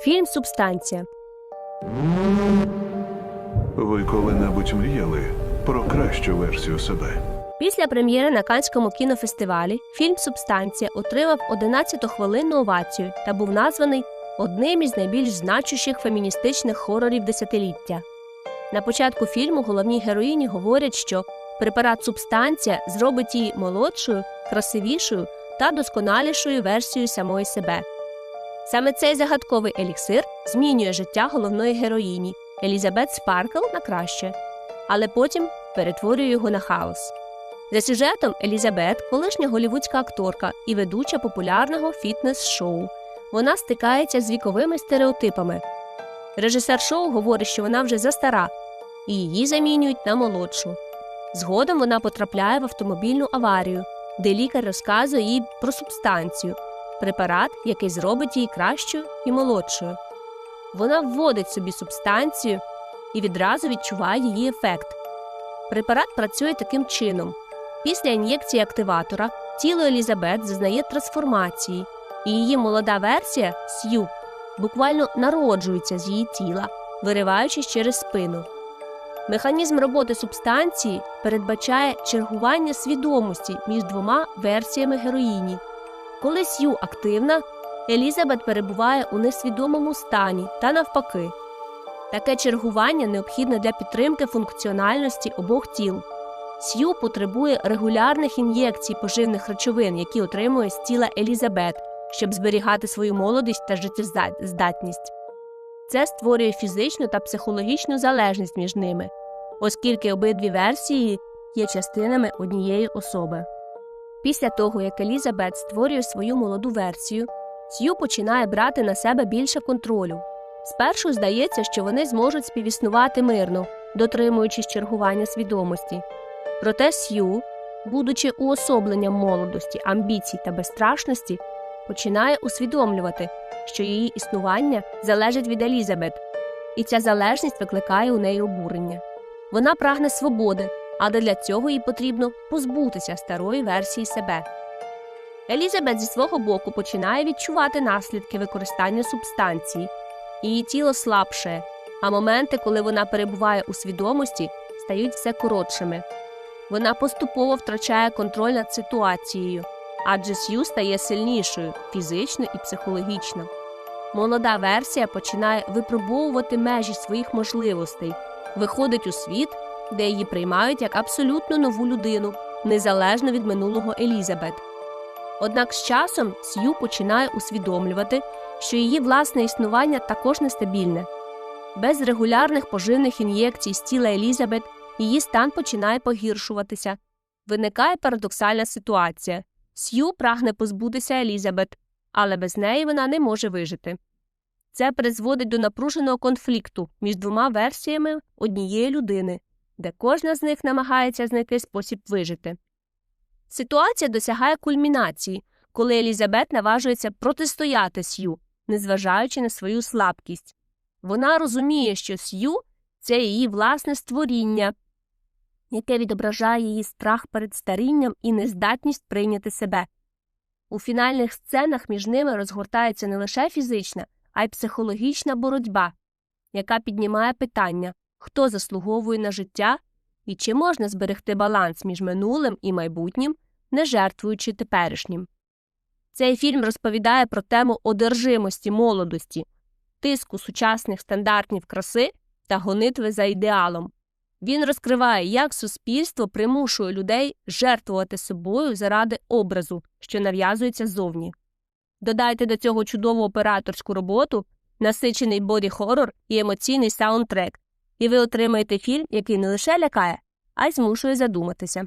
Фільм Субстанція. Ви коли-небудь мріяли про кращу версію себе? Після прем'єри на Канському кінофестивалі фільм Субстанція отримав 11-хвилинну овацію та був названий одним із найбільш значущих феміністичних хорорів десятиліття. На початку фільму головній героїні говорять, що препарат Субстанція зробить її молодшою, красивішою та досконалішою версією самої себе. Саме цей загадковий еліксир змінює життя головної героїні Елізабет Спаркл на краще, але потім перетворює його на хаос. За сюжетом Елізабет, колишня голівудська акторка і ведуча популярного фітнес-шоу. Вона стикається з віковими стереотипами. Режисер шоу говорить, що вона вже застара, і її замінюють на молодшу. Згодом вона потрапляє в автомобільну аварію, де лікар розказує їй про субстанцію препарат, який зробить її кращою і молодшою. Вона вводить собі субстанцію і відразу відчуває її ефект. Препарат працює таким чином. Після ін'єкції активатора тіло Елізабет зазнає трансформації, і її молода версія Сью буквально народжується з її тіла, вириваючись через спину. Механізм роботи субстанції передбачає чергування свідомості між двома версіями героїні. Коли Сью активна, Елізабет перебуває у несвідомому стані та навпаки. Таке чергування необхідне для підтримки функціональності обох тіл. Сью потребує регулярних ін'єкцій поживних речовин, які отримує з тіла Елізабет, щоб зберігати свою молодість та життєздатність. Це створює фізичну та психологічну залежність між ними, оскільки обидві версії є частинами однієї особи. Після того, як Елізабет створює свою молоду версію, Сью починає брати на себе більше контролю. Спершу здається, що вони зможуть співіснувати мирно, дотримуючись чергування свідомості. Проте Сью, будучи уособленням молодості, амбіцій та безстрашності, починає усвідомлювати, що її існування залежить від Елізабет, і ця залежність викликає у неї обурення. Вона прагне свободи, але для цього їй потрібно позбутися старої версії себе. Елізабет зі свого боку починає відчувати наслідки використання субстанції, її тіло слабшає, а моменти, коли вона перебуває у свідомості, стають все коротшими. Вона поступово втрачає контроль над ситуацією, адже Сью стає сильнішою фізично і психологічно. Молода версія починає випробовувати межі своїх можливостей, виходить у світ, де її приймають як абсолютно нову людину, незалежно від минулого Елізабет. Однак з часом Сью починає усвідомлювати, що її власне існування також нестабільне. Без регулярних поживних ін'єкцій з тіла Елізабет її стан починає погіршуватися. Виникає парадоксальна ситуація. Сью прагне позбутися Елізабет, але без неї вона не може вижити. Це призводить до напруженого конфлікту між двома версіями однієї людини, де кожна з них намагається знайти спосіб вижити. Ситуація досягає кульмінації, коли Елізабет наважується протистояти Сью, незважаючи на свою слабкість. Вона розуміє, що Сью це її власне створіння, яке відображає її страх перед старінням і нездатність прийняти себе. У фінальних сценах між ними розгортається не лише фізична, а й психологічна боротьба, яка піднімає питання, хто заслуговує на життя і чи можна зберегти баланс між минулим і майбутнім, не жертвуючи теперішнім. Цей фільм розповідає про тему одержимості молодості, тиску сучасних стандартів краси та гонитви за ідеалом. Він розкриває, як суспільство примушує людей жертвувати собою заради образу, що нав'язується ззовні. Додайте до цього чудову операторську роботу, насичений боді-хорор і емоційний саундтрек, і ви отримаєте фільм, який не лише лякає, а й змушує задуматися.